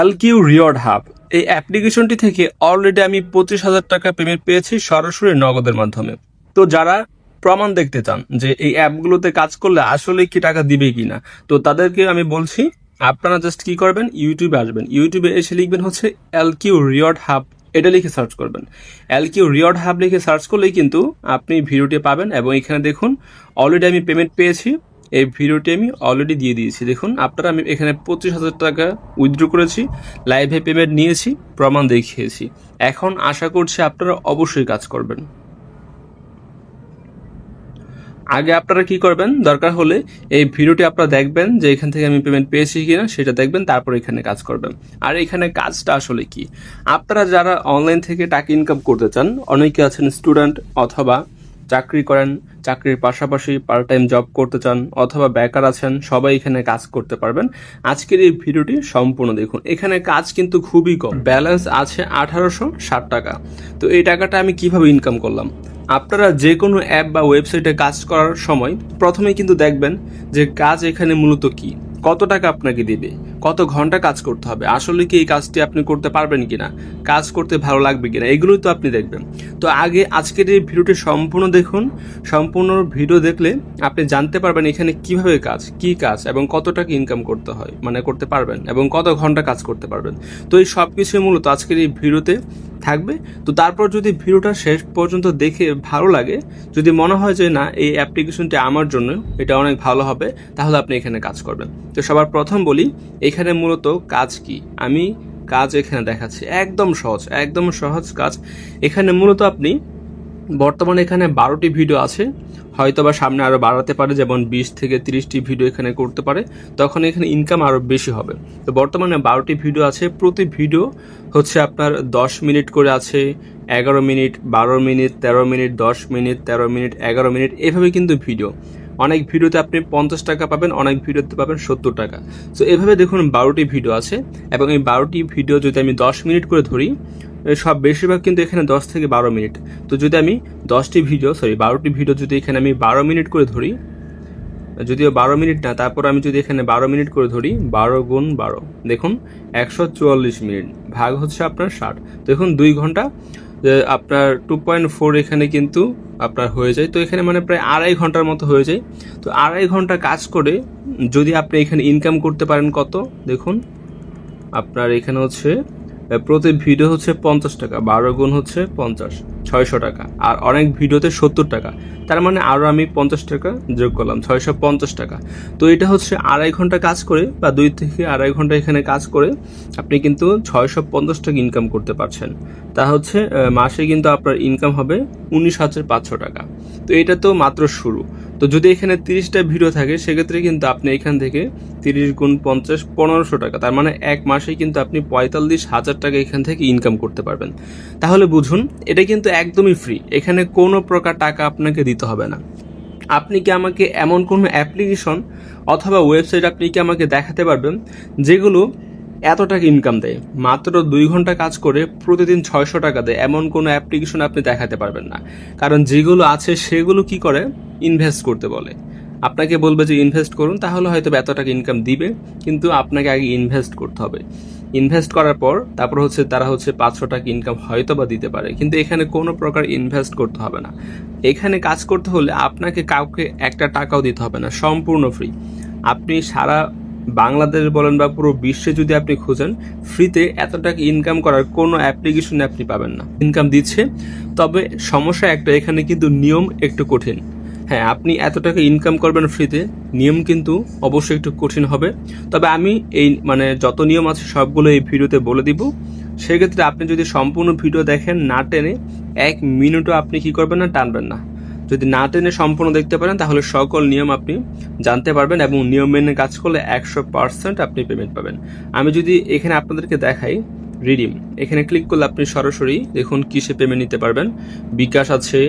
এলকিউ reward hub. এই অ্যাপ্লিকেশনটি থেকে অলরেডি আমি পঁচিশ হাজার টাকা পেমেন্ট পেয়েছি সরাসরি নগদের মাধ্যমে। তো যারা প্রমাণ দেখতে চান যে এই অ্যাপগুলোতে কাজ করলে আসলে কি টাকা দিবে কি না তো তাদেরকে আমি বলছি, আপনারা জাস্ট কি করবেন? ইউটিউবে আসবেন। ইউটিউবে এসে লিখবেন হচ্ছে এলকিউ রিওয়ার্ড হাব। এটা লিখে সার্চ করবেন। এলকিউ রিওয়ার্ড হাব লিখে সার্চ করলেই কিন্তু আপনি ভিডিওটি পাবেন এবং এখানে দেখুন অলরেডি আমি পেমেন্ট পেয়েছি। এই ভিডিওটি আমি অলরেডি দিয়ে দিয়েছি। দেখুন, আপনারা আমি এখানে পঁচিশ হাজার টাকা উইথড্র করেছি লাইভে পেমেন্ট নিয়েছি, প্রমাণ দেখিয়েছি। এখন আশা করছি আপনারা অবশ্যই কাজ করবেন। আগে আপনারা কি করবেন? দরকার হলে এই ভিডিওটি আপনারা দেখবেন যে এখান থেকে আমি পেমেন্ট পেয়েছি কিনা, সেটা দেখবেন, তারপর এখানে কাজ করবেন। আর এখানে কাজটা আসলে কি? আপনারা যারা অনলাইন থেকে টাকা ইনকাম করতে চান, অনেকে আছেন স্টুডেন্ট অথবা চাকরি করেন চাকরির পাশাপাশি পার্ট টাইম জব করতে চান অথবা বেকার আছেন, সবাই এখানে কাজ করতে পারবেন। আজকের এই ভিডিওটি সম্পূর্ণ দেখুন। এখানে কাজ কিন্তু খুবই কম। ব্যালেন্স আছে আঠারোশো ষাট টাকা। তো এই টাকাটা আমি কীভাবে ইনকাম করলাম? আপনারা যে কোনো অ্যাপ বা ওয়েবসাইটে কাজ করার সময় প্রথমে কিন্তু দেখবেন যে কাজ এখানে মূলত কি। কত টাকা আপনাকে দিবে? কত ঘণ্টা কাজ করতে হবে? আসলে কি এই কাজটি আপনি করতে পারবেন কিনা? কাজ করতে ভালো লাগবে কিনা? এগুলোই তো আপনি দেখবেন। তো আগে আজকের এই ভিডিওটি সম্পূর্ণ দেখুন। সম্পূর্ণ ভিডিও দেখলে আপনি জানতে পারবেন এখানে কীভাবে কাজ, কি কাজ এবং কত টাকা ইনকাম করতে হয় মানে করতে পারবেন এবং কত ঘণ্টা কাজ করতে পারবেন। তো এই সব কিছুই মূলত আজকের এই ভিডিওতে থাকবে। তো তারপর যদি ভিডিওটা শেষ পর্যন্ত দেখে ভালো লাগে, যদি মনে হয় যে না, এই অ্যাপ্লিকেশনটি আমার জন্য, এটা অনেক ভালো হবে, তাহলে আপনি এখানে কাজ করবেন। তো সবার প্রথম বলি, এখানে মূলত কাজ কি? আমি কাজ এখানে দেখাচ্ছি। একদম সহজ একদম সহজ কাজ। এখানে মূলত আপনি, বর্তমানে এখানে বারোটি ভিডিও আছে। হয়তো বা সামনে আরও বাড়াতে পারে, যেমন বিশ থেকে তিরিশটি ভিডিও এখানে করতে পারে, তখন এখানে ইনকাম আরও বেশি হবে। তো বর্তমানে বারোটি ভিডিও আছে, প্রতি ভিডিও হচ্ছে আপনার দশ মিনিট করে আছে, এগারো মিনিট, বারো মিনিট, তেরো মিনিট, দশ মিনিট, তেরো মিনিট, এগারো মিনিট, এভাবে কিন্তু ভিডিও অনেক ভিডিওতে আপনি পঞ্চাশ টাকা পাবেন, অনেক ভিডিওতে পাবেন সত্তর টাকা। সো এভাবে দেখুন বারোটি ভিডিও আছে, এবং এই বারোটি ভিডিও যদি আমি দশ মিনিট করে ধরি সব বেশিরভাগ কিন্তু এখানে দশ থেকে বারো মিনিট। তো যদি আমি দশটি ভিডিও সরি বারোটি ভিডিও যদি এখানে আমি বারো মিনিট করে ধরি, যদিও বারো মিনিট না, তারপর আমি যদি এখানে বারো মিনিট করে ধরি, বারো গুণ বারো, দেখুন, একশো চুয়াল্লিশ মিনিট, ভাগ হচ্ছে আপনার ষাট। দেখুন, দুই ঘণ্টা আপনার টু পয়েন্ট ফোর এখানে কিন্তু আপনার হয়ে যায়। তো এখানে মানে প্রায় আড়াই ঘণ্টার মতো হয়ে যায়। তো আড়াই ঘণ্টা কাজ করে যদি আপনি এখানে ইনকাম করতে পারেন কত? দেখুন, আপনার এখানে হচ্ছে প্রতি ভিডিও হচ্ছে পঞ্চাশ টাকা, বারো গুণ হচ্ছে পঞ্চাশ, ছয়শো টাকা। আর অনেক ভিডিওতে সত্তর টাকা। তার মানে আরও আমি পঞ্চাশ টাকা যোগ করলাম, ছয়শো পঞ্চাশ টাকা। তো এটা হচ্ছে আড়াই ঘণ্টা কাজ করে বা দুই থেকে আড়াই ঘণ্টা এখানে কাজ করে আপনি কিন্তু ছয়শো পঞ্চাশ টাকা ইনকাম করতে পারছেন। তা হচ্ছে মাসে কিন্তু আপনার ইনকাম হবে উনিশ হাজার পাঁচশো টাকা। তো এটা তো মাত্র শুরু। তো যদি এখানে তিরিশটা ভিডিও থাকে, সেক্ষেত্রে কিন্তু আপনি এখান থেকে তিরিশ গুণ পঞ্চাশ পনেরোশো টাকা, তার মানে এক মাসে কিন্তু আপনি পঁয়তাল্লিশ হাজার টাকা এখান থেকে ইনকাম করতে পারবেন। তাহলে বুঝুন, এটা কিন্তু একদমই ফ্রি এখানে কোনো প্রকার টাকা আপনাকে দিতে হবে না। আপনি কি আমাকে এমন কোনো অ্যাপ্লিকেশন অথবা ওয়েবসাইট আপনি কি আমাকে দেখাতে পারবেন, যেগুলো এত টাকা ইনকাম দেয়। মাত্র দুই ঘণ্টা কাজ করে প্রতিদিন ছয়শো টাকা দেয়। এমন কোনো অ্যাপ্লিকেশন আপনি দেখাতে পারবেন না। কারণ যেগুলো আছে, সেগুলো কি করে? ইনভেস্ট করতে বলে। আপনাকে বলবে যে ইনভেস্ট করুন, তাহলে হয়তো এত টাকা ইনকাম দিবে। কিন্তু আপনাকে আগে ইনভেস্ট করতে হবে। ইনভেস্ট করার পর, তারপর হচ্ছে তারা হচ্ছে পাঁচশো টাকা ইনকাম হয়তো বা দিতে পারে। কিন্তু এখানে কোনো প্রকার ইনভেস্ট করতে হবে না। এখানে কাজ করতে হলে আপনাকে কাউকে একটা টাকাও দিতে হবে না। সম্পূর্ণ ফ্রি আপনি সারা বাংলাদেশ বলেন বা পুরো বিশ্বে যদি আপনি খুঁজেন, ফ্রিতে এত টাকা ইনকাম করার কোনো অ্যাপ্লিকেশনে আপনি পাবেন না। ইনকাম দিচ্ছে, তবে সমস্যা একটা, এখানে কিন্তু নিয়ম একটু কঠিন। হ্যাঁ আপনি এত টাকা ইনকাম করবেন ফ্রিতে, নিয়ম কিন্তু অবশ্যই একটু কঠিন হবে। তবে আমি এই মানে যত নিয়ম আছে সবগুলো এই ভিডিওতে বলে দিব। সেক্ষেত্রে আপনি যদি সম্পূর্ণ ভিডিও দেখেন না টেনে, এক মিনিটও আপনি কি করবেন না, টানবেন না। যদি না টেনে সম্পূর্ণ দেখতে পারেন, তাহলে সকল নিয়ম আপনি জানতে পারবেন এবং নিয়ম মেনে কাজ করলে একশো পার্সেন্ট আপনি পেমেন্ট পাবেন। আমি যদি এখানে আপনাদেরকে দেখাই রিডিম এখানে ক্লিক করলে আপনি সরাসরি দেখুন কিসে পেমেন্ট নিতে পারবেন। বিকাশ আছে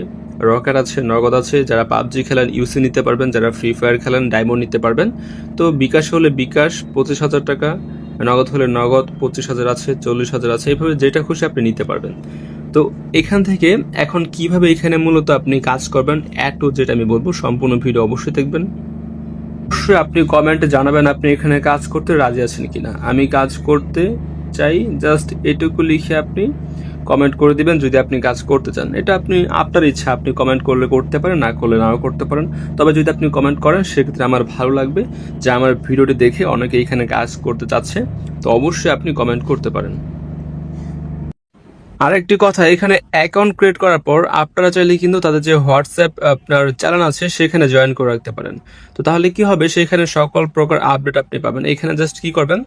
রকেট আছে, নগদ আছে, যারা পাবজি খেলেন ইউসি নিতে পারবেন, যারা ফ্রি ফায়ার খেলেন ডায়মন্ড নিতে পারবেন। তো বিকাশ হলে বিকাশ, পঁচিশ হাজার টাকা, নগদ হলে নগদ, পঁচিশ হাজার আছে, চল্লিশ হাজার আছে, এইভাবে যেটা খুশি আপনি নিতে পারবেন। তো এখান থেকে এখন কীভাবে এখানে মূলত আপনি কাজ করবেন অ্যাড যেটা আমি বলব, সম্পূর্ণ ভিডিও অবশ্যই দেখবেন। অবশ্যই আপনি কমেন্টে জানাবেন আপনি এখানে কাজ করতে রাজি আছেন কিনা। আমি কাজ করতে চাই জাস্ট এটুকু লিখে আপনি কমেন্ট করে দিবেন, যদি আপনি কাজ করতে চান। এটা আপনি, আপনার ইচ্ছা, আপনি কমেন্ট করলে করতে পারেন, না করলে নাও করতে পারেন। তবে যদি আপনি কমেন্ট করেন, সেক্ষেত্রে আমার ভালো লাগবে যে আমার ভিডিওটি দেখে অনেকে এখানে কাজ করতে চাচ্ছে। তো অবশ্যই আপনি কমেন্ট করতে পারেন। আরেকটি কথা, এখানে অ্যাকাউন্ট ক্রিয়েট করার পর আপনারা চাইলে কিন্তু তাদের যে হোয়াটসঅ্যাপ আপনার চ্যানেল আছে সেখানে জয়েন করে রাখতে পারেন। তো তাহলে কি হবে? সেখানে সকল প্রকার আপডেট আপনি পাবেন। এখানে জাস্ট কি করবেন?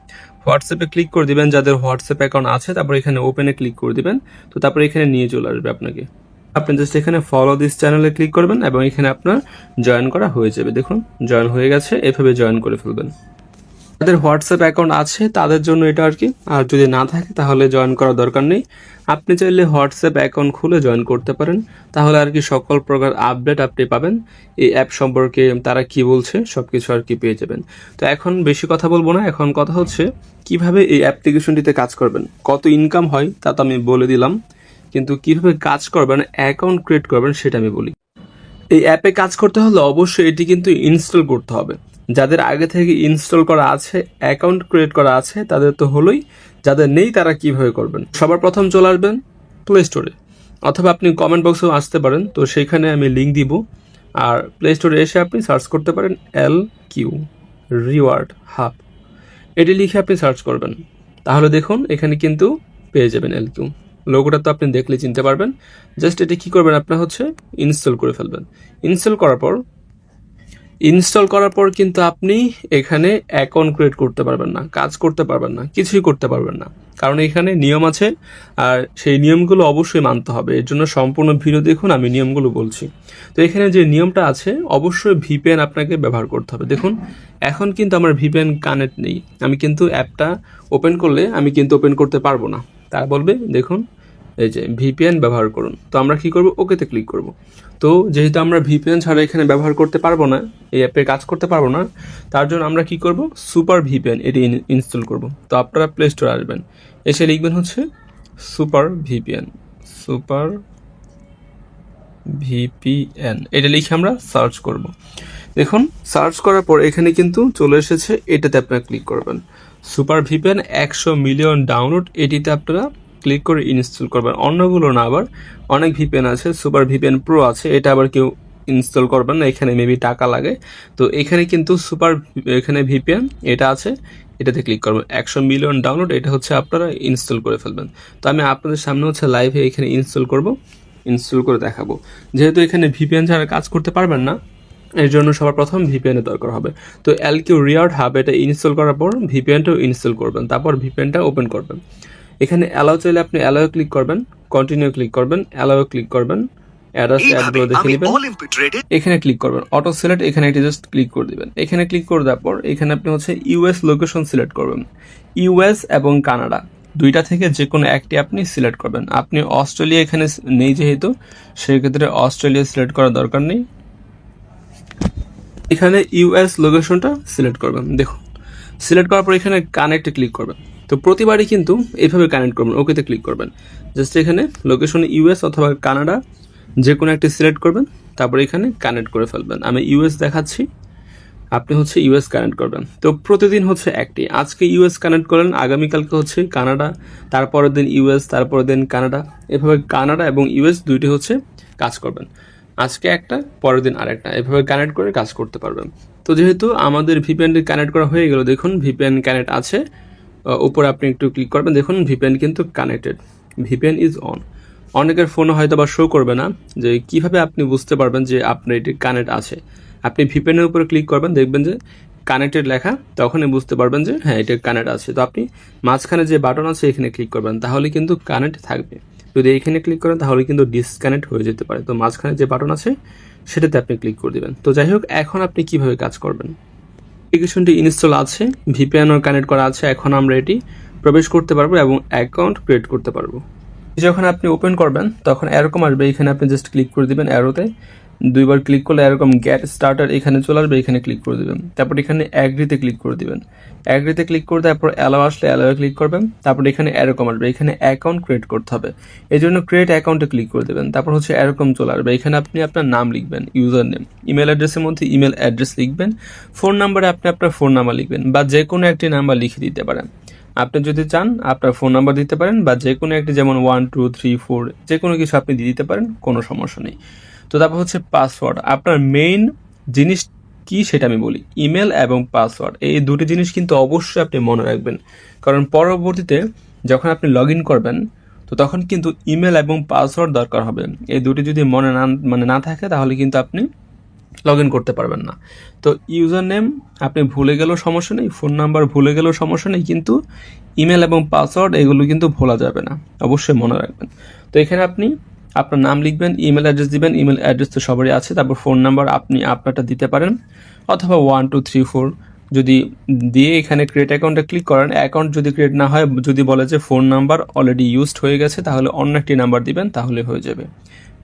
হোয়াটসঅ্যাপে ক্লিক করে দিবেন যাদের হোয়াটসঅ্যাপ অ্যাকাউন্ট আছে, তারপর এখানে ওপেনে ক্লিক করে দিবেন। তো তারপর এখানে নিয়ে চলে আসবে আপনাকে। আপনি জাস্ট এখানে ফলো দিস চ্যানেলে ক্লিক করবেন এবং এখানে আপনার জয়েন করা হয়ে যাবে। দেখুন জয়েন হয়ে গেছে, এভাবে জয়েন করে ফেলবেন। যাদের হোয়াটসঅ্যাপ অ্যাকাউন্ট আছে, তাদের জন্য এটা আর কি। আর যদি না থাকে, তাহলে জয়েন করার দরকার নেই। আপনি চাইলে হোয়াটসঅ্যাপ অ্যাকাউন্ট খুলে জয়েন করতে পারেন। তাহলে আর কি সকল প্রকার আপডেট আপনি পাবেন। এই অ্যাপ সম্পর্কে তারা কি বলছে সব কিছু আর কি পেয়ে যাবেন। তো এখন বেশি কথা বলব না। এখন কথা হচ্ছে, কীভাবে এই অ্যাপ্লিকেশনটিতে কাজ করবেন? কত ইনকাম হয় তা তো আমি বলে দিলাম। কিন্তু কীভাবে কাজ করবেন, অ্যাকাউন্ট ক্রিয়েট করবেন, সেটা আমি বলি। এই অ্যাপে কাজ করতে হলে অবশ্যই এটি কিন্তু ইনস্টল করতে হবে। যাদের আগে থেকে ইনস্টল করা আছে অ্যাকাউন্ট ক্রিয়েট করা আছে, তাদের তো হলোই। যাদের নেই, তারা কীভাবে করবেন? সবার প্রথম চলে আসবেন প্লে স্টোরে অথবা আপনি কমেন্ট বক্সেও আসতে পারেন। তো সেইখানে আমি লিঙ্ক দিব। আর প্লে স্টোরে এসে আপনি সার্চ করতে পারেন এল কিউ রিওয়ার্ড হাব এটি লিখে আপনি সার্চ করবেন। তাহলে দেখুন, এখানে কিন্তু পেয়ে যাবেন এল কিউ লোগোটা তো আপনি দেখলে চিনতে পারবেন। জাস্ট এটি কি করবেন আপনার হচ্ছে ইনস্টল করে ফেলবেন। ইনস্টল করার পর ইনস্টল করার পর কিন্তু আপনি এখানে অ্যাকাউন্ট ক্রিয়েট করতে পারবেন না, কাজ করতে পারবেন না, কিছুই করতে পারবেন না। কারণ এখানে নিয়ম আছে আর সেই নিয়মগুলো অবশ্যই মানতে হবে। এর জন্য সম্পূর্ণ ভিডিও দেখুন, আমি নিয়মগুলো বলছি। তো এখানে যে নিয়মটা আছে, অবশ্যই ভিপিএন আপনাকে ব্যবহার করতে হবে। দেখুন, এখন কিন্তু আমার ভিপিএন কানেক্ট নেই। আমি কিন্তু অ্যাপটা ওপেন করলে আমি কিন্তু ওপেন করতে পারব না। তারা বলবে, দেখুন, এই যে ভিপিএন ব্যবহার করুন। তো আমরা কি করব? ওকেতে ক্লিক করব। তো যেহেতু আমরা ভিপিএন ছাড়া এখানে ব্যবহার করতে পারব না, এই অ্যাপে কাজ করতে পারব না, তার জন্য আমরা কি করব? সুপার ভিপিএন এটি ইনস্টল করব। তো আপনারা প্লে স্টোরে আসবেন। এসে লিখবেন হচ্ছে সুপার ভিপিএন সুপার ভিপিএন এটা লিখে আমরা সার্চ করব। দেখুন সার্চ করার পর এখানে কিন্তু চলে এসেছে, এটাতে আপনারা ক্লিক করবেন। সুপার ভিপেন একশো মিলিয়ন ডাউনলোড এটিতে আপনারা ক্লিক করে ইনস্টল করবেন। অন্যগুলো না আবার, অনেক ভিপিএন আছে সুপার ভিপিএন প্রো আছে, এটা আবার কেউ ইনস্টল করবেন না, এখানে মেবি টাকা লাগে। তো এখানে কিন্তু সুপার এখানে ভিপিএন এটা আছে, এটাতে ক্লিক করবেন। একশো মিলিয়ন ডাউনলোড এটা হচ্ছে আপনারা ইনস্টল করে ফেলবেন। তো আমি আপনাদের সামনে হচ্ছে লাইভে এখানে ইনস্টল করব ইনস্টল করে দেখাবো। যেহেতু এখানে ভিপিএন ছাড়া কাজ করতে পারবেন না এর জন্য সবার প্রথম ভিপিএন এর দরকার হবে। তো এলকিউ রিয়ার্ড হাব এটা ইনস্টল করার পর ভিপিএনটাও ইনস্টল করবেন তারপর ভিপিএনটা ওপেন করবেন। এখানে অ্যালাউ চাইলে আপনি অ্যালাউ ক্লিক করবেন কন্টিনিউ ক্লিক করবেন অ্যালাউ ক্লিক করবেন অ্যাড্রেস অ্যাডগুলো দেখে নেবেন। এখানে ক্লিক করবেন অটো সিলেক্ট এখানে এটি জাস্ট ক্লিক করে দিবেন। এখানে ক্লিক করে দেওয়ার পর এখানে আপনি হচ্ছে ইউএস লোকেশন সিলেক্ট করবেন। ইউএস এবং কানাডা দুইটা থেকে যে কোনো একটি আপনি সিলেক্ট করবেন। আপনি অস্ট্রেলিয়া এখানে নেই যেহেতু সেক্ষেত্রে অস্ট্রেলিয়া সিলেক্ট করার দরকার নেই। এখানে ইউএস লোকেশনটা সিলেক্ট করবেন। দেখুন সিলেক্ট করার পর এখানে কানেক্টে ক্লিক করবেন। তো প্রতিবারই কিন্তু এইভাবে কানেক্ট করবেন ওকেতে ক্লিক করবেন। জাস্ট এখানে লোকেশন ইউএস অথবা কানাডা যে কোনো একটি সিলেক্ট করবেন, তারপর এখানে কানেক্ট করে ফেলবেন। আমি ইউএস দেখাচ্ছি, আপনি হচ্ছে ইউএস কানেক্ট করবেন। তো প্রতিদিন হচ্ছে একটি। আজকে ইউএস কানেক্ট করলেন, আগামীকালকে হচ্ছে কানাডা তারপরের দিন ইউএস তারপরের দিন কানাডা এভাবে কানাডা এবং ইউএস দুইটি হচ্ছে কাজ করবেন। আজকে একটা, পরের দিন আরেকটা। এভাবে কানেক্ট করে কাজ করতে পারবেন। তো যেহেতু আমাদের ভিপিএনটি কানেক্ট করা হয়ে গেল, দেখুন ভিপিএন কানেক্ট আছে। উপরে আপনি একটু ক্লিক করবেন, দেখুন ভিপিএন কিন্তু কানেক্টেড ভিপিএন ইজ অন অনেকের ফোনে হয়তো বা শো করবে না, যে কীভাবে আপনি বুঝতে পারবেন যে আপনার এটি কানেক্ট আছে। আপনি ভিপিএনের উপরে ক্লিক করবেন, দেখবেন যে কানেক্টেড লেখা, তখনই বুঝতে পারবেন যে হ্যাঁ এটা কানেক্ট আছে। তো আপনি মাঝখানে যে বাটন আছে, এখানে ক্লিক করবেন, তাহলে কিন্তু কানেক্ট থাকবে। যদি এইখানে ক্লিক করেন, তাহলে কিন্তু ডিসকানেক্ট হয়ে যেতে পারে। তো মাঝখানে যে বাটন আছে, সেটাতে আপনি ক্লিক করে দেবেন। তো যাই হোক, এখন আপনি কীভাবে কাজ করবেন? অ্যাপ্লিকেশনটি ইনস্টল আছে ভিপিএনও কানেক্ট করা আছে, এখন আমরা এটি প্রবেশ করতে পারব এবং অ্যাকাউন্ট ক্রিয়েট করতে পারব। যখন আপনি ওপেন করবেন, তখন এরকম আসবে। এখানে আপনি জাস্ট ক্লিক করে দেবেন অ্যারোতে দুইবার ক্লিক করলে এরকম গ্যাট স্টার্টার এখানে চলে আসবে, এখানে ক্লিক করে দেবেন। তারপর এখানে অ্যাগ্রিতে ক্লিক করে দিবেন। অ্যাগ্রিতে ক্লিক করে তারপর অ্যালাও আসলে অ্যালাও ক্লিক করবেন। তারপর এখানে এরকম আসবে, এখানে অ্যাকাউন্ট ক্রিয়েট করতে হবে। এই জন্য ক্রিয়েট অ্যাকাউন্টে ক্লিক করে দেবেন। তারপর হচ্ছে এরকম চলে আসবে। এখানে আপনি আপনার নাম লিখবেন ইউজার নেম ইমেল অ্যাড্রেসের মধ্যে ইমেল অ্যাড্রেস লিখবেন। ফোন নাম্বারে আপনি আপনার ফোন নাম্বার লিখবেন বা যে কোনো একটি নাম্বার লিখে দিতে পারেন। আপনি যদি চান, আপনার ফোন নাম্বার দিতে পারেন বা যে কোনো একটি যেমন ওয়ান টু থ্রি ফোর যে কোনো কিছু আপনি দিয়ে দিতে পারেন, কোনো সমস্যা নেই। তো তারপর হচ্ছে পাসওয়ার্ড আপনার মেইন জিনিস কি সেটা আমি বলি। ইমেল এবং পাসওয়ার্ড এই দুটি জিনিস কিন্তু অবশ্যই আপনি মনে রাখবেন। কারণ পরবর্তীতে যখন আপনি লগ ইন করবেন, তো তখন কিন্তু ইমেল এবং পাসওয়ার্ড দরকার হবে। এই দুটি যদি মনে না মানে না থাকে, তাহলে কিন্তু আপনি লগ ইন করতে পারবেন না। তো ইউজার নেম আপনি ভুলে গেলেও সমস্যা নেই। ফোন নাম্বার ভুলে গেলেও সমস্যা নেই। কিন্তু ইমেল এবং পাসওয়ার্ড এগুলো কিন্তু ভোলা যাবে না। অবশ্যই মনে রাখবেন। তো এখানে আপনি আপনার নাম লিখবেন ইমেল অ্যাড্রেস দিবেন ইমেল অ্যাড্রেস তো সবারই আছে, তারপর ফোন নাম্বার আপনি আপনারটা দিতে পারেন, অথবা ওয়ান টু থ্রি ফোর যদি দিয়ে এখানে ক্রিয়েট অ্যাকাউন্টে ক্লিক করেন অ্যাকাউন্ট যদি ক্রিয়েট না হয়, যদি বলে যে ফোন নাম্বার অলরেডি ইউজড হয়ে গেছে, তাহলে অন্য একটি নাম্বার দিবেন, তাহলে হয়ে যাবে।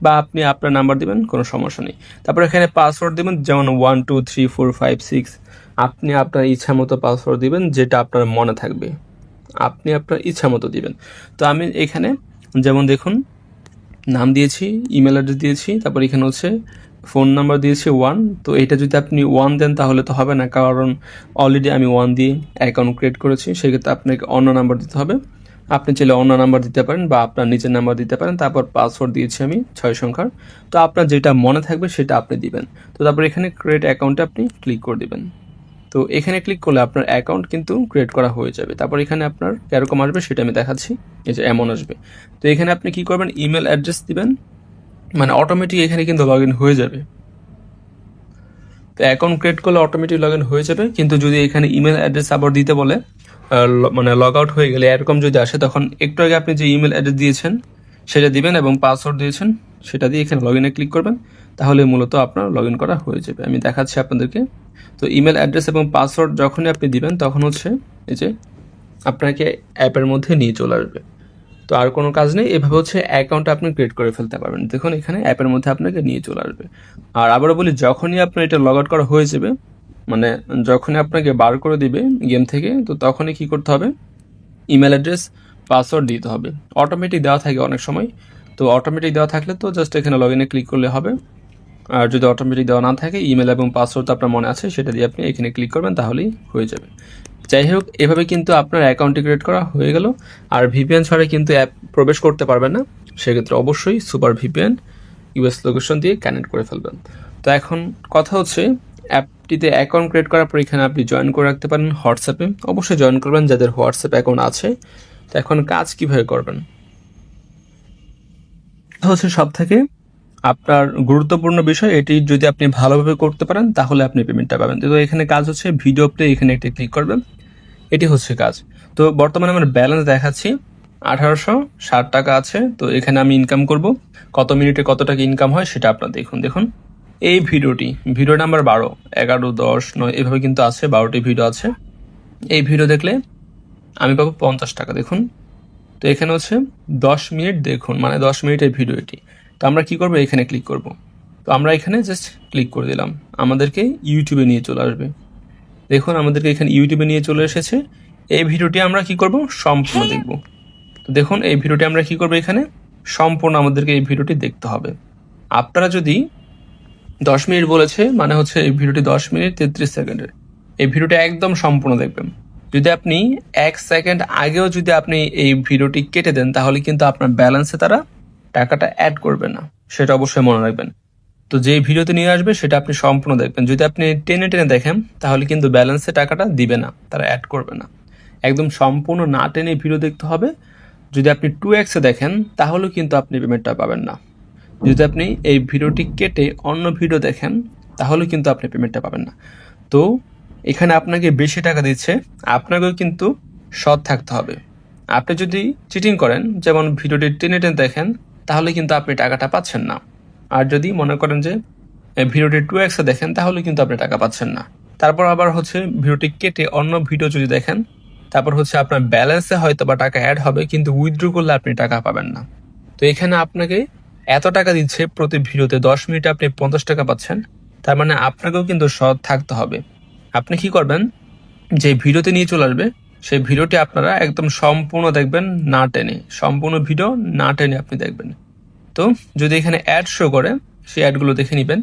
বা আপনি আপনার নাম্বার দিবেন, কোনো সমস্যা নেই। তারপর এখানে পাসওয়ার্ড দিবেন, যেমন one two three four five six আপনি আপনার ইচ্ছা মতো পাসওয়ার্ড দিবেন, যেটা আপনার মনে থাকবে। আপনি আপনার ইচ্ছা মতো দিবেন। তো আমি এখানে যেমন দেখুন নাম দিয়েছি ইমেল অ্যাড্রেস দিয়েছি, তারপর এখানে হচ্ছে ফোন নাম্বার দিয়েছি ওয়ান তো এটা যদি আপনি ওয়ান দেন তাহলে তো হবে না, কারণ অলরেডি আমি ওয়ান দিয়ে অ্যাকাউন্ট ক্রিয়েট করেছি, সেক্ষেত্রে আপনাকে অন্য নাম্বার দিতে হবে। আপনি চাইলে অন্য নাম্বার দিতে পারেন বা আপনার নিজের নাম্বার দিতে পারেন, তারপর পাসওয়ার্ড দিয়েছি আমি ছয় সংখ্যার। তো আপনার যেটা মনে থাকবে সেটা আপনি দিবেন। তো তারপর এখানে ক্রিয়েট অ্যাকাউন্টে আপনি ক্লিক করে দিবেন। তো এখানে ক্লিক করলে আপনার অ্যাকাউন্ট কিন্তু ক্রিয়েট করা হয়ে যাবে। তারপর এখানে আপনার এরকম আসবে, সেটা আমি দেখাচ্ছি। এই যে এমন আসবে। তো এখানে আপনি কি করবেন? ইমেল অ্যাড্রেস দিবেন। মানে অটোমেটিক এখানে কিন্তু লগ হয়ে যাবে। তো অ্যাকাউন্ট ক্রিয়েট করলে অটোমেটিক লগ হয়ে যাবে। কিন্তু যদি এখানে ইমেল অ্যাড্রেস আবার দিতে বলে মানে লগ আউট হয়ে গেলে এরকম যদি আসে, তখন একটু আগে আপনি যে ইমেল অ্যাড্রেস দিয়েছেন, সেটা দিবেন এবং পাসওয়ার্ড দিয়েছেন, সেটা দিয়ে এখানে লগ ক্লিক করবেন। তাহলে মূলত আপনার লগ ইন করা হয়ে যাবে। আমি দেখাচ্ছি আপনাদেরকে। তো ইমেল অ্যাড্রেস এবং পাসওয়ার্ড যখনই আপনি দিবেন, তখন হচ্ছে এই যে আপনাকে অ্যাপের মধ্যে নিয়ে চলে আসবে। তো আর কোনো কাজ নেই, এভাবে হচ্ছে অ্যাকাউন্ট আপনি ক্রিয়েট করে ফেলতে পারবেন। দেখুন, এখানে অ্যাপের মধ্যে আপনাকে নিয়ে চলে আসবে। আর আবারও বলি, যখনই আপনার এটা লগ আউট করা হয়ে যাবে মানে যখনই আপনাকে বার করে দিবে গেম থেকে, তো তখনই কি করতে হবে? ইমেল অ্যাড্রেস পাসওয়ার্ড দিতে হবে। অটোমেটিক দেওয়া থাকে অনেক সময়। তো অটোমেটিক দেওয়া থাকলে তো জাস্ট এখানে লগ ইনে ক্লিক করলে হবে। আর যদি অটোমেটিক দেওয়া না থাকে ইমেল এবং পাসওয়ার্ড আপনার মনে আছে, সেটা দিয়ে আপনি এখানে ক্লিক করবেন, তাহলেই হয়ে যাবে। যাই হোক, এভাবে কিন্তু আপনার অ্যাকাউন্টটি ক্রিয়েট করা হয়ে গেল। আর ভিপিএন ছাড়া কিন্তু অ্যাপ প্রবেশ করতে পারবেন না। সেক্ষেত্রে অবশ্যই সুপার ভিপিএন ইউএস লোকেশন দিয়ে কানেক্ট করে ফেলবেন। তো এখন কথা হচ্ছে অ্যাপটিতে অ্যাকাউন্ট ক্রিয়েট করার পর এখানে আপনি জয়েন করে রাখতে পারেন হোয়াটসঅ্যাপে অবশ্যই জয়েন করবেন যাদের হোয়াটসঅ্যাপ অ্যাকাউন্ট আছে। তো এখন কাজ কীভাবে করবেন? হচ্ছে সব থেকে আপনার গুরুত্বপূর্ণ বিষয়, এটি যদি আপনি ভালোভাবে করতে পারেন, তাহলে আপনি পেমেন্টটা পাবেন। তো এখানে কাজ হচ্ছে ভিডিও প্লে, এখানে একটি ক্লিক করবেন। এটি হচ্ছে কাজ। তো বর্তমানে আমার ব্যালেন্স দেখাচ্ছি আঠারোশো ষাট টাকা আছে। তো এখানে আমি ইনকাম করব। কত মিনিটে কত টাকা ইনকাম হয় সেটা আপনার দেখুন দেখুন। এই ভিডিওটি, ভিডিও নাম্বার বারো, এগারো, দশ, নয়, এভাবে কিন্তু আছে, বারোটি ভিডিও আছে। এই ভিডিও দেখলে আমি পাবো পঞ্চাশ টাকা, দেখুন। তো এখানে হচ্ছে দশ মিনিট, দেখুন মানে দশ মিনিটের ভিডিও এটি। তো আমরা কি করব? এখানে ক্লিক করব। তো আমরা এখানে জাস্ট ক্লিক করে দিলাম। আমাদেরকে ইউটিউবে নিয়ে চলে আসবে। দেখুন, আমাদেরকে এখানে ইউটিউবে নিয়ে চলে এসেছে। এই ভিডিওটি আমরা কি করব? সম্পূর্ণ দেখব। তো দেখুন, এই ভিডিওটি আমরা কি করব এখানে? সম্পূর্ণ আমাদেরকে এই ভিডিওটি দেখতে হবে। আপনারা যদি দশ মিনিট বলেছে মানে হচ্ছে এই ভিডিওটি দশ মিনিট তেত্রিশ সেকেন্ডের। এই ভিডিওটা একদম সম্পূর্ণ দেখবেন। যদি আপনি এক সেকেন্ড আগেও যদি আপনি এই ভিডিওটি কেটে দেন, তাহলে কিন্তু আপনার ব্যালেন্সে তারা টাকাটা অ্যাড করবে না। সেটা অবশ্যই মনে রাখবেন। তো যে ভিডিওতে নিয়ে আসবে, সেটা আপনি সম্পূর্ণ দেখবেন। যদি আপনি টেনে টেনে দেখেন, তাহলে কিন্তু ব্যালেন্সে টাকাটা দিবে না, তারা অ্যাড করবে না। একদম সম্পূর্ণ না টেনে ভিডিও দেখতে হবে। যদি আপনি টু এক্সে দেখেন, তাহলেও কিন্তু আপনি পেমেন্টটা পাবেন না। যদি আপনি এই ভিডিওটি কেটে অন্য ভিডিও দেখেন তাহলে কিন্তু আপনি পেমেন্টটা পাবেন না। তো এখানে আপনাকে বেশি টাকা দিচ্ছে, আপনাকেও কিন্তু সৎ থাকতে হবে। আপনি যদি চিটিং করেন, যেমন ভিডিওটি টেনে টেনে দেখেন তাহলে কিন্তু আপনি টাকাটা পাচ্ছেন না। আর যদি মনে করেন যে ভিডিওটি টু এক্সে দেখেন, তাহলে কিন্তু আপনি টাকা পাচ্ছেন না। তারপর আবার হচ্ছে ভিডিওটি কেটে অন্য ভিডিও যদি দেখেন, তারপর হচ্ছে আপনার ব্যালেন্সে হয়তো বা টাকা অ্যাড হবে, কিন্তু উইথড্র করলে আপনি টাকা পাবেন না। তো এখানে আপনাকে এত টাকা দিচ্ছে প্রতি ভিডিওতে, দশ মিনিটে আপনি পঞ্চাশ টাকা পাচ্ছেন। তার মানে আপনাকেও কিন্তু সৎ থাকতে হবে। আপনি কি করবেন? যে ভিডিওতে নিয়ে চলে আসবে সেই ভিডিওটি আপনারা একদম সম্পূর্ণ দেখবেন, না টেনে। সম্পূর্ণ ভিডিও না টেনে আপনি দেখবেন। তো যদি এখানে অ্যাড শো করে, সেই অ্যাডগুলো দেখে নেবেন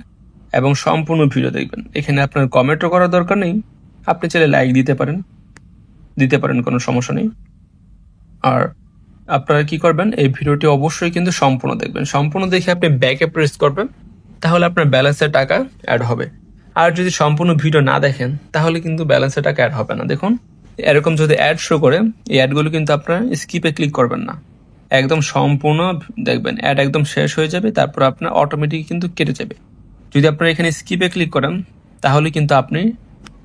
এবং সম্পূর্ণ ভিডিও দেখবেন। এখানে আপনার কমেন্টও করার দরকার নেই। আপনি চাইলে লাইক দিতে পারেন। দিতে পারেন, কোনো সমস্যা নেই। আর আপনারা কি করবেন, এই ভিডিওটি অবশ্যই কিন্তু সম্পূর্ণ দেখবেন। সম্পূর্ণ দেখে আপনি ব্যাকে প্রেস করবেন, তাহলে আপনার ব্যালেন্সের টাকা অ্যাড হবে। আর যদি সম্পূর্ণ ভিডিও না দেখেন, তাহলে কিন্তু ব্যালেন্সের টাকা অ্যাড হবে না। দেখুন এরকম যদি অ্যাড শো করে, এই অ্যাডগুলো কিন্তু আপনার স্কিপে ক্লিক করবেন না। একদম সম্পূর্ণ, দেখবেন অ্যাড একদম শেষ হয়ে যাবে, তারপর আপনার অটোমেটিক কিন্তু কেটে যাবে। যদি আপনারা এখানে স্কিপে ক্লিক করেন, তাহলে কিন্তু আপনি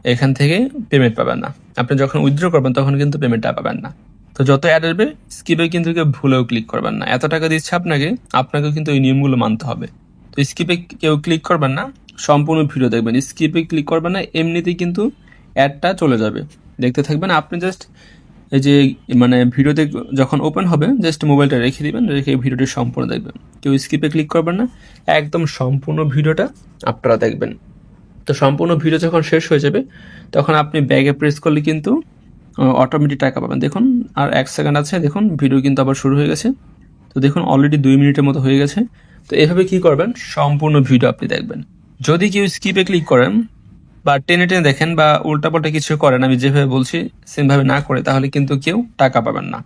এখান থেকে পেমেন্ট পাবেন না। আপনি যখন উইথড্র করবেন, তখন কিন্তু পেমেন্টটা পাবেন না। তো যত অ্যাড আসবে স্কিপে কিন্তু কেউ ভুলেও ক্লিক করবেন না। এত টাকা দিচ্ছে আপনাকে, আপনাকেও কিন্তু এই নিয়মগুলো মানতে হবে। তো স্কিপে কেউ ক্লিক করবেন না, সম্পূর্ণ ভিডিও দেখবেন। স্কিপে ক্লিক করবেন না, এমনিতেই কিন্তু অ্যাডটা চলে যাবে। দেখতে থাকবেন। আপনি জাস্ট এই যে মানে ভিডিওতে যখন ওপেন হবে জাস্ট মোবাইলটা রেখে দিবেন, রেখে ভিডিওটি সম্পূর্ণ দেখবেন। কেউ স্কিপে ক্লিক করবেন না, একদম সম্পূর্ণ ভিডিওটা আপনারা দেখবেন। তো সম্পূর্ণ ভিডিও যখন শেষ হয়ে যাবে, তখন আপনি ব্যাগে প্রেস করলে কিন্তু অটোমেটিক টাকা পাবেন। দেখুন, আর এক সেকেন্ড আছে, দেখুন ভিডিও কিন্তু আবার শুরু হয়ে গেছে। তো দেখুন অলরেডি দুই মিনিটের মতো হয়ে গেছে। তো এভাবে কি করবেন? সম্পূর্ণ ভিডিও আপনি দেখবেন। যদি কেউ স্কিপে ক্লিক করেন বা টেনে টেনে দেখেন বা উল্টাপাল্টা কিছু করেন, আমি যেভাবে বলছি, সেমভাবে না করে, তাহলে কিন্তু কেউ টাকা পাবেন না।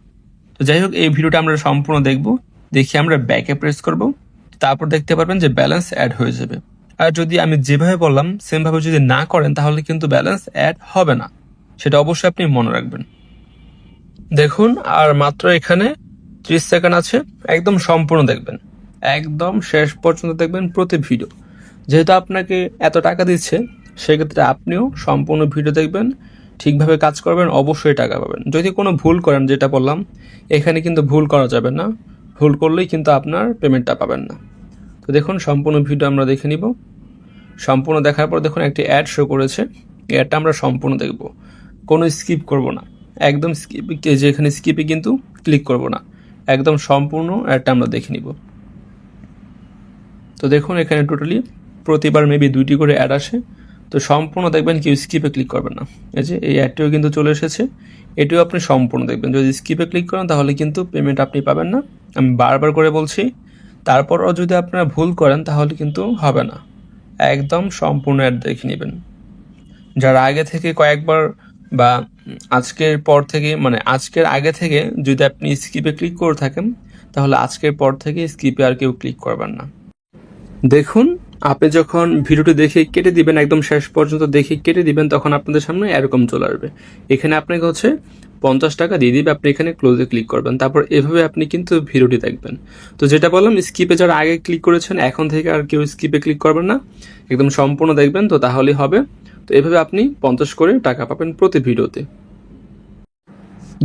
তো যাই হোক, এই ভিডিওটা আমরা সম্পূর্ণ দেখব, দেখি আমরা ব্যাকে প্রেস করব, তারপর দেখতে পারবেন যে ব্যালেন্স অ্যাড হয়ে যাবে। আর যদি আমি যেভাবে বললাম, সেমভাবে যদি না করেন, তাহলে কিন্তু ব্যালেন্স অ্যাড হবে না। সেটা অবশ্যই আপনি মনে রাখবেন। দেখুন, আর মাত্র এখানে ত্রিশ সেকেন্ড আছে, একদম সম্পূর্ণ দেখবেন। একদম শেষ পর্যন্ত দেখবেন প্রতি ভিডিও যেহেতু আপনাকে এত টাকা দিচ্ছে সেক্ষেত্রে আপনিও সম্পূর্ণ ভিডিও দেখবেন, ঠিকভাবে কাজ করবেন, অবশ্যই টাকা পাবেন। যদি কোনো ভুল করেন, যেটা বললাম, এখানে কিন্তু ভুল করা যাবে না। ভুল করলেই কিন্তু আপনার পেমেন্টটা পাবেন না। তো দেখুন, সম্পূর্ণ ভিডিও আমরা দেখে নিব। সম্পূর্ণ দেখার পর দেখুন, একটি অ্যাড শো করেছে। অ্যাডটা আমরা সম্পূর্ণ দেখব। কোনো স্কিপ করব না। একদম স্কিপ যেখানে স্কিপে কিন্তু ক্লিক করব না। একদম সম্পূর্ণ অ্যাডটা আমরা দেখে নিব। তো দেখুন, এখানে টোটালি প্রতিবার মেবি দুইটি করে অ্যাড আসে। তো সম্পূর্ণ দেখবেন কেউ স্কিপে ক্লিক করবেন না। এই যে, এই অ্যাডটিও কিন্তু চলে এসেছে। এটিও আপনি সম্পূর্ণ দেখবেন। যদি স্কিপে ক্লিক করেন, তাহলে কিন্তু পেমেন্ট আপনি পাবেন না। আমি বারবার করে বলছি, তারপরও যদি আপনারা ভুল করেন, তাহলে কিন্তু হবে না। একদম সম্পূর্ণ অ্যাড দেখে নেবেন। যারা আগে থেকে কয়েকবার বা আজকের পর থেকে মানে আজকের আগে থেকে যদি আপনি স্কিপে ক্লিক করে থাকেন, তাহলে আজকের পর থেকে স্কিপে আর কেউ ক্লিক করবেন না। দেখুন আপনি যখন ভিডিওটি দেখে কেটে দিবেন, একদম শেষ পর্যন্ত দেখে কেটে দিবেন, তখন আপনাদের সামনে এরকম চলে আসবে। এখানে আপনাকে হচ্ছে পঞ্চাশ টাকা দিয়ে দিবে, আপনি এখানে ক্লোজে ক্লিক করবেন। তারপর এভাবে আপনি কিন্তু ভিডিওটি দেখবেন। তো যেটা বললাম স্কিপে যারা আগে ক্লিক করেছেন, এখন থেকে আর কেউ স্কিপে ক্লিক করবেন না। একদম সম্পূর্ণ দেখবেন, তো তাহলেই হবে। তো এভাবে আপনি পঞ্চাশ করে টাকা পাবেন প্রতি ভিডিওতে।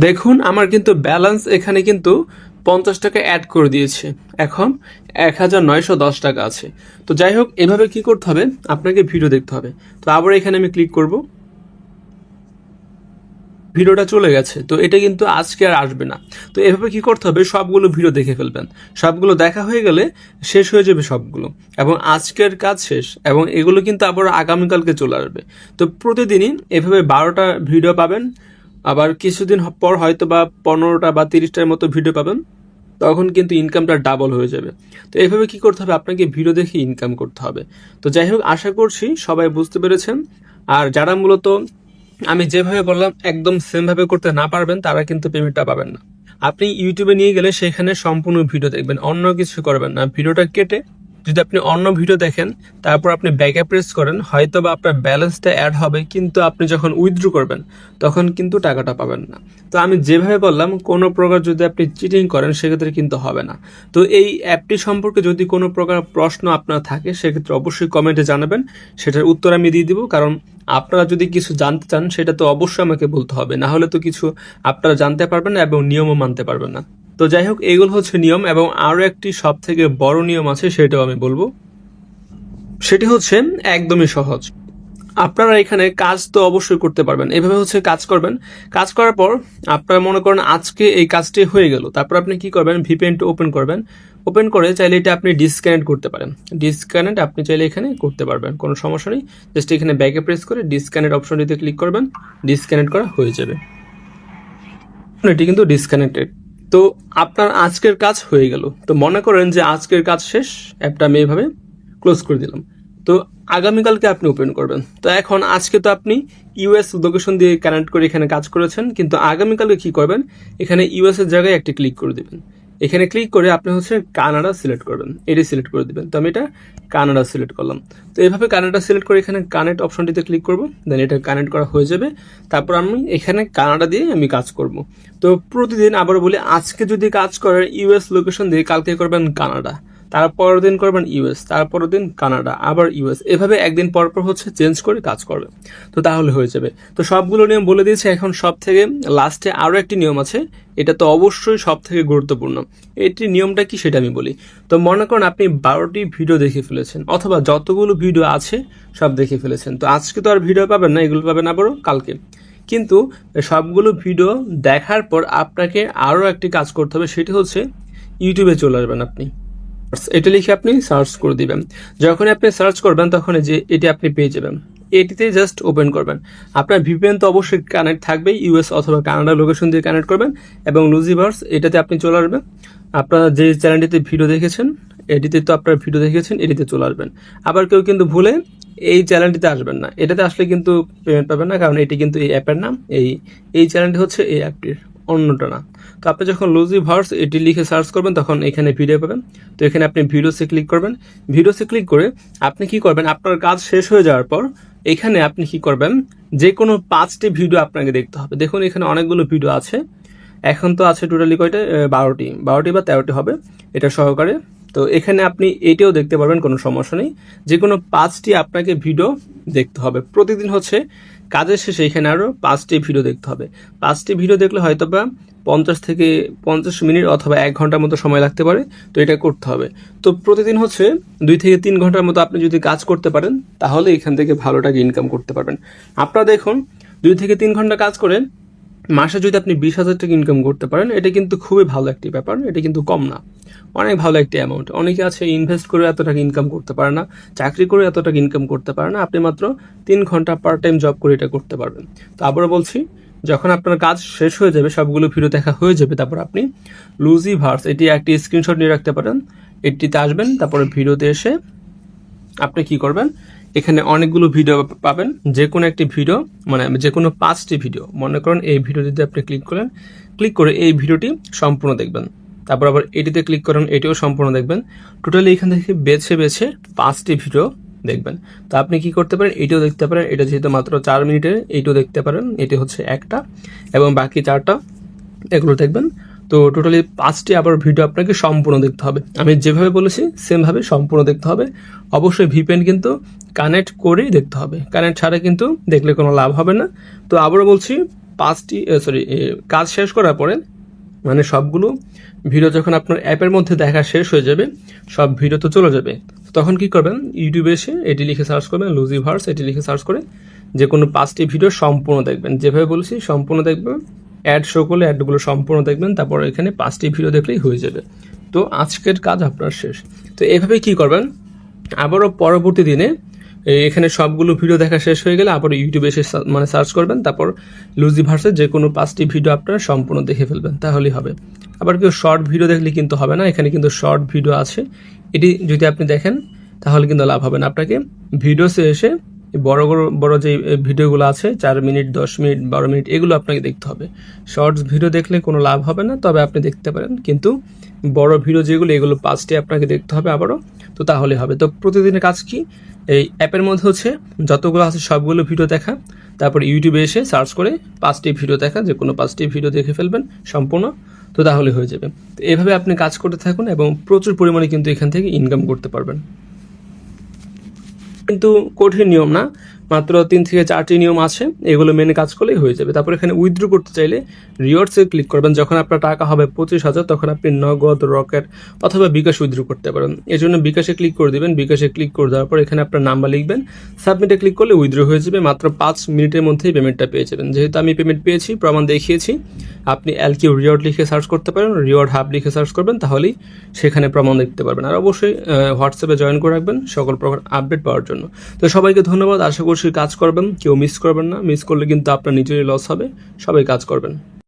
দেখুন, আমার কিন্তু ব্যালেন্স এখানে কিন্তু পঞ্চাশ টাকা অ্যাড করে দিয়েছে। এখন এক হাজার নয়শো দশ টাকা আছে। তো যাই হোক, এভাবে কি করতে হবে? আপনাকে ভিডিও দেখতে হবে। তো আবার এখানে আমি ক্লিক করব। ভিডিওটা চলে গেছে। তো এটা কিন্তু আজকে আর আসবে না। তো এভাবে কি করতে হবে? সবগুলো ভিডিও দেখে ফেলবেন। সবগুলো দেখা হয়ে গেলে শেষ হয়ে যাবে সবগুলো। এবং আজকের কাজ শেষ। এবং এগুলো কিন্তু আবার আগামীকালকে চলে আসবে। তো প্রতিদিনই এভাবে বারোটা ভিডিও পাবেন। আবার কিছুদিন পর হয়তো বা পনেরোটা বা তিরিশটার মতো ভিডিও পাবেন, তখন কিন্তু ইনকামটা ডাবল হয়ে যাবে। তো এইভাবে কি করতে হবে? আপনাকে ভিডিও দেখে ইনকাম করতে হবে। তো যাই হোক, আশা করছি সবাই বুঝতে পেরেছেন। আর যারা মূলত আমি যেভাবে বললাম, একদম সেমভাবে করতে না পারবেন, তারা কিন্তু পেমেন্টটা পাবেন না। আপনি ইউটিউবে নিয়ে গেলে সেখানে সম্পূর্ণ ভিডিও দেখবেন, অন্য কিছু করবেন না। ভিডিওটা কেটে যদি আপনি অন্য ভিডিও দেখেন, তারপর আপনি ব্যাকে প্রেস করেন হয়তো বা আপনার ব্যালেন্সটা অ্যাড হবে, কিন্তু আপনি যখন উইথড্র করবেন, তখন কিন্তু টাকাটা পাবেন না। তো আমি যেভাবে বললাম, কোনো প্রকার যদি আপনি চিটিং করেন, সেক্ষেত্রে কিন্তু হবে না। তো এই অ্যাপটি সম্পর্কে যদি কোনো প্রকার প্রশ্ন আপনার থাকে, সেক্ষেত্রে অবশ্যই কমেন্টে জানাবেন। সেটার উত্তর আমি দিয়ে দিব, কারণ আপনারা যদি কিছু জানতে চান, সেটা তো অবশ্যই আমাকে বলতে হবে। না হলে তো কিছু আপনারা জানতে পারবেন না এবং নিয়মও মানতে পারবেন না। তো যাই হোক এগুলো হচ্ছে নিয়ম এবং আরও একটি সব থেকে বড় নিয়ম আছে সেটাও আমি বলব। সেটি হচ্ছে একদমই সহজ। আপনারা এখানে কাজ তো অবশ্যই করতে পারবেন। এভাবে হচ্ছে কাজ করবেন। কাজ করার পর আপনারা মনে করেন আজকে এই কাজটি হয়ে গেল। তারপর আপনি কি করবেন? ভিপিএনটা ওপেন করবেন। ওপেন করে চাইলে এটা আপনি ডিসকানেক্ট করতে পারেন। ডিসকানেক্ট আপনি চাইলে এখানে করতে পারবেন। কোনো সমস্যা নেই। জাস্ট এখানে ব্যাকে প্রেস করে ডিসকানেক্ট অপশনটিতে ক্লিক করবেন। ডিসকানেক্ট করা হয়ে যাবে। এটি কিন্তু ডিসকানেক্টেড তো আপনার আজকের কাজ হয়ে গেল। তো মনে করেন যে আজকের কাজ শেষ, অ্যাপটা আমি এভাবে ক্লোজ করে দিলাম। তো আগামীকালকে আপনি ওপেন করবেন। তো এখন আজকে তো আপনি ইউএস লোকেশন দিয়ে কানেক্ট করে এখানে কাজ করেছেন, কিন্তু আগামীকালকে কি করবেন? এখানে ইউএস এর জায়গায় একটি ক্লিক করে দিবেন। এখানে ক্লিক করে আপনি হচ্ছে কানাডা সিলেক্ট করবেন। এটি সিলেক্ট করে দেবেন। তো আমি এটা কানাডা সিলেক্ট করলাম। তো এইভাবে কানাডা সিলেক্ট করে এখানে কানেক্ট অপশনটিতে ক্লিক করব। দেন এটা কানেক্ট করা হয়ে যাবে। তারপর আমি এখানে কানাডা দিয়ে আমি কাজ করব। তো প্রতিদিন আবার বলি, আজকে যদি কাজ করেন ইউএস লোকেশন দিয়ে কালকে করবেন কানাডা তারপরের দিন করবেন ইউএস, তারপরের দিন কানাডা, আবার ইউএস। এভাবে একদিন পর পর হচ্ছে চেঞ্জ করে কাজ করবে। তো তাহলে হয়ে যাবে। তো সবগুলো নিয়ম বলে দিয়েছে এখন সব থেকে লাস্টে আরও একটি নিয়ম আছে। এটা তো অবশ্যই সব থেকে গুরুত্বপূর্ণ। এটি নিয়মটা কি সেটা আমি বলি। তো মনে করুন আপনি বারোটি ভিডিও দেখে ফেলেছেন, অথবা যতগুলো ভিডিও আছে সব দেখে ফেলেছেন। তো আজকে তো আর ভিডিও পাবেন না, এগুলো পাবেন আবারও কালকে। কিন্তু সবগুলো ভিডিও দেখার পর আপনাকে আরও একটি কাজ করতে হবে, সেটি হচ্ছে ইউটিউবে চলে আসবেন আপনি। এটা লিখে আপনি সার্চ করে দিবেন। যখন আপনি সার্চ করবেন তখন যে এটি আপনি পেয়ে যাবেন। এটিতে জাস্ট ওপেন করবেন। আপনার ভিপিএন তো অবশ্যই কানেক্ট থাকবে ইউএস অথবা কানাডা লোকেশন দিয়ে কানেক্ট করবেন এবং লুজিভার্স এটাতে আপনি চলে আসবেন। আপনারা যে চ্যানেলটিতে ভিডিও দেখেছেন, এটিতে তো আপনার ভিডিও দেখেছেন, এটিতে চলে আসবেন। আবার কেউ কিন্তু ভুলে এই চ্যানেলটিতে আসবেন না। এটাতে আসলে কিন্তু পেমেন্ট পাবেন না, কারণ এটি কিন্তু এই অ্যাপের নাম। এই এই চ্যানেলটি হচ্ছে এই অ্যাপটির। অন্যটা না। তো আপনি যখন লুজি ভার্স এটি লিখে সার্চ করবেন, তখন এখানে ভিডিও পাবেন। তো এখানে আপনি ভিডিওসে ক্লিক করবেন। ভিডিওসে ক্লিক করে আপনি কি করবেন? আপনার কাজ শেষ হয়ে যাওয়ার পর এখানে আপনি কি করবেন? যে কোনো পাঁচটি ভিডিও আপনাকে দেখতে হবে। দেখুন, এখানে অনেকগুলো ভিডিও আছে। এখন তো আছে টোটালি কয়টা? বারোটি। বারোটি বা তেরোটি হবে এটা সহকারে। তো এখানে আপনি এটিও দেখতে পারবেন, কোনো সমস্যা নেই। যে কোনো পাঁচটি আপনাকে ভিডিও দেখতে হবে। প্রতিদিন হচ্ছে কাজের শেষে এখানে আরও পাঁচটি ভিডিও দেখতে হবে। পাঁচটি ভিডিও দেখলে হয়তো বা পঞ্চাশ থেকে পঞ্চাশ মিনিট অথবা এক ঘণ্টার মতো সময় লাগতে পারে, তো এটা করতে হবে। তো প্রতিদিন হচ্ছে দুই থেকে তিন ঘণ্টার মতো আপনি যদি কাজ করতে পারেন, তাহলে এখান থেকে ভালো টাকা ইনকাম করতে পারবেন। আপনারা দেখুন, দুই থেকে তিন ঘণ্টা কাজ করেন মাসে যদি আপনি বিশ হাজার টাকা ইনকাম করতে পারেন, এটা কিন্তু খুবই ভালো একটি ব্যাপার। এটা কিন্তু কম না। অনেক ভালো একটি অ্যামাউন্ট অনেকে আছে ইনভেস্ট করে এত টাকা ইনকাম করতে পারে না, চাকরি করে এত টাকা ইনকাম করতে পারে না। আপনি মাত্র তিন ঘণ্টা পার্ট টাইম জব করে এটা করতে পারবেন। তো আবারও বলছি, যখন আপনার কাজ শেষ হয়ে যাবে, সবগুলো ভিডিও দেখা হয়ে যাবে, তারপর আপনি লুজি ভার্স এটি একটি স্ক্রিনশট নিয়ে রাখতে পারেন। এটিতে আসবেন, তারপরে ভিডিওতে এসে আপনি কি করবেন? এখানে অনেকগুলো ভিডিও পাবেন। যে কোনো একটি ভিডিও মানে যে কোনো পাঁচটি ভিডিও মনে করেন এই ভিডিও ভিডিওটিতে আপনি ক্লিক করেন ক্লিক করে এই ভিডিওটি সম্পূর্ণ দেখবেন। তারপর আবার এটিতে ক্লিক করেন, এটিও সম্পূর্ণ দেখবেন। টোটালি এখান থেকে বেছে বেছে পাঁচটি ভিডিও দেখবেন। তো আপনি কি করতে পারেন, এটিও দেখতে পারেন। এটা যেহেতু মাত্র চার মিনিটের, এটিও দেখতে পারেন। এটি হচ্ছে একটা এবং বাকি চারটা এগুলো দেখবেন। তো টোটালি পাঁচটি আবার ভিডিও আপনাকে সম্পূর্ণ দেখতে হবে। আমি যেভাবে বলেছি সেমভাবে সম্পূর্ণ দেখতে হবে। অবশ্যই ভিপিএন কিন্তু কানেক্ট করেই দেখতে হবে। কানেক্ট ছাড়া কিন্তু দেখলে কোনো লাভ হবে না। তো আবারও বলছি, পাঁচটি সরি কাজ শেষ করার পরে মানে সবগুলো ভিডিও যখন আপনার অ্যাপের মধ্যে দেখা শেষ হয়ে যাবে, সব ভিডিও তো চলে যাবে। তখন কি করবেন ইউটিউবে এসে এটি লিখে সার্চ করবেন লুজি ভার্স এটি লিখে সার্চ করে যে কোনো পাঁচটি ভিডিও সম্পূর্ণ দেখবেন। যেভাবে বলছি, সম্পূর্ণ দেখবেন। অ্যাড শো করলে অ্যাডগুলো সম্পূর্ণ দেখবেন, তারপর এখানে পাঁচটি ভিডিও দেখলেই হয়ে যাবে। তো আজকের কাজ আপনার শেষ। তো এভাবে কি করবেন? আবারও পরবর্তী দিনে এখানে সবগুলো ভিডিও দেখা শেষ হয়ে গেলে আবার ইউটিউবে এসে মানে সার্চ করবেন, তারপর লুজি ভার্সে যে কোনো পাঁচটি ভিডিও আপনারা সম্পূর্ণ দেখে ফেলবেন। তাহলেই হবে। আবার কেউ শর্ট ভিডিও দেখলে কিন্তু হবে না, এখানে কিন্তু শর্ট ভিডিও আছে। এটি যদি আপনি দেখেন, তাহলে কিন্তু লাভ হবে না। আপনাকে ভিডিওসে এসে বড় বড় যে ভিডিওগুলো আছে, চার মিনিট, দশ মিনিট, বারো মিনিট, এগুলো আপনাকে দেখতে হবে। শর্টস ভিডিও দেখলে কোনো লাভ হবে না, তবে আপনি দেখতে পারেন। কিন্তু বড় ভিডিও যেগুলো, এগুলো পাঁচটি আপনাকে দেখতে হবে আবারও, তো তাহলে হবে। তো প্রতিদিনের কাজ কি? এই অ্যাপের মধ্যে হচ্ছে যতগুলো আছে সবগুলো ভিডিও দেখা, তারপর ইউটিউবে এসে সার্চ করে পাঁচটি ভিডিও দেখা, যে কোনো পাঁচটি ভিডিও দেখে ফেলবেন সম্পূর্ণ, তো তাহলে হয়ে যাবে। তো এভাবে আপনি কাজ করতে থাকুন এবং প্রচুর পরিমাণে কিন্তু এখান থেকে ইনকাম করতে পারবেন। কিন্তু কঠিন নিয়ম না। মাত্র তিন থেকে চারটি নিয়ম আছে, এগুলো মেনে কাজ করলেই হয়ে যাবে। তারপর এখানে উইথড্র করতে চাইলে রিওয়ার্ডসে ক্লিক করবেন। যখন আপনার টাকা হবে পঁচিশ হাজার, তখন আপনি নগদ রকেট অথবা বিকাশ উইথড্র করতে পারেন। এই জন্য বিকাশে ক্লিক করে দিবেন। বিকাশে ক্লিক করে দেওয়ার পর এখানে আপনার নাম্বার লিখবেন। সাবমিটে ক্লিক করলে উইথড্র হয়ে যাবে। মাত্র পাঁচ মিনিটের মধ্যেই পেমেন্টটা পেয়ে যাবেন। যেহেতু আমি পেমেন্ট পেয়েছি, প্রমাণ দেখিয়েছি, আপনি এলকিউ রিওয়ার্ড লিখে সার্চ করতে পারেন। রিওয়ার্ড হাব লিখে সার্চ করবেন, তাহলেই সেখানে প্রমাণ দেখতে পারবেন। আর অবশ্যই হোয়াটসঅ্যাপে জয়েন করে রাখবেন সকল প্রকার আপডেট পাওয়ার জন্য। তো সবাইকে ধন্যবাদ। আশা করছি কাজ করবেন, কেউ মিস করবেন না। মিস করলে কিন্তু আপনার নিজেরই লস হবে। সবাই কাজ করবেন।